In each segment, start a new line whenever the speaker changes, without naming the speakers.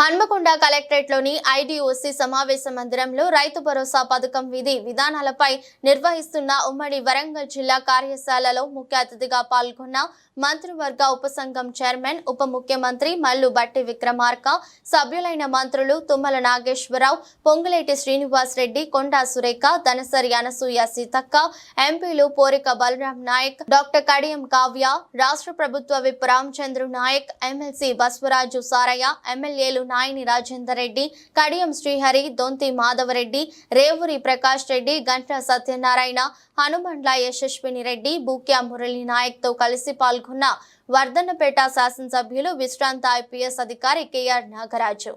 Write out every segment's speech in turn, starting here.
Hanamkonda కలెక్టరేట్లోని IDOC సమావేశ మందిరంలో రైతు భరోసా పథకం విధి విధానాలపై నిర్వహిస్తున్న ఉమ్మడి వరంగల్ జిల్లా కార్యశాలలో ముఖ్య అతిథిగా పాల్గొన్న మంత్రివర్గ ఉపసంఘం చైర్మన్ ఉప ముఖ్యమంత్రి మల్లు బట్టి విక్రమార్క సభ్యులైన మంత్రులు తుమ్మల నాగేశ్వరరావు పొంగులేటి శ్రీనివాస్ రెడ్డి కొండా సురేఖ ధనసరి అనసూయ సీతక్క ఎంపీలు పోరిక బలరాం నాయక్ డాక్టర్ కడియం కావ్య రాష్ట్ర ప్రభుత్వ విప్ రామచంద్రు నాయక్ ఎమ్మెల్సీ బస్వరాజు సారయ్య ఎమ్మెల్యేలు నాయని రాజేందర్ రెడ్డి కడియం శ్రీహరి దొంతి మాధవరెడ్డి రేవూరి ప్రకాష్ రెడ్డి గంటా సత్యనారాయణ హనుమండ్ల యశస్విని రెడ్డి బూక్యా మురళీ నాయక్తో కలిసి పాల్గొన్న వర్ధన్నపేట శాసనసభ్యులు విశ్రాంత ఐపీఎస్ అధికారి కేఆర్ నాగరాజు.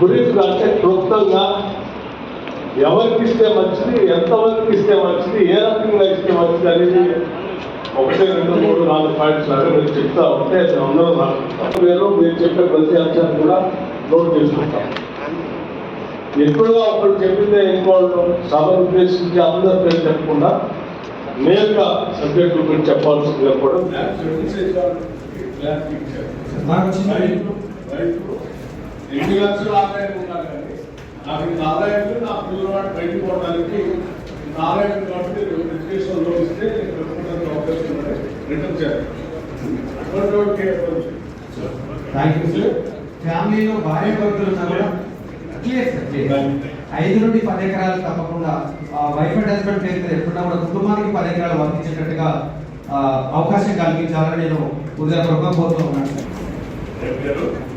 గురించి అంటే క్లుప్తంగా ఎవరికి ఇస్తే మంచిది ఎంతవరకు ఇస్తే మంచిది ఏ రకంగా ఇస్తే మంచిది అనేది ఒకటి రెండు మూడు నాలుగు పాయింట్స్ లాగా మీరు చెప్తా ఉంటే అందరూ అందరం మీరు చెప్పే ప్రతి అంశాన్ని కూడా నోట్ చేసుకుంటాం. ఎక్కువగా ఒకరు చెప్పిందే ఇంకోళ్ళు సభ ఉద్దేశించి అందరి పేరు చెప్పకుండా నేరుగా సబ్జెక్టు గురించి చెప్పాల్సిందిగా కూడా ఎన్ని లక్షలు ఆదాయం ఉండాలి కానీ నాకు ఇంత ఆదాయం నా పిల్లవాడు బయటకు పోవడానికి ఇంత ఆదాయం కాబట్టి ఎడ్యుకేషన్ లోన్ ఇస్తే
థ్యాంక్ యూ సార్ ఫ్యామిలీలో భార్య భక్తులు ఉన్నా కూడా క్లియర్ సార్ క్లియర్ ఐదు నుండి పది ఎకరాలు తప్పకుండా వైఫ్ అండ్ హస్బెండ్ పేరు మీద ఎప్పుడన్నా కూడా కుటుంబానికి పది ఎకరాలు వర్తించేటట్టుగా అవకాశం కల్పించాలని నేను ఉదయం కోరుతూ ఉన్నాను సార్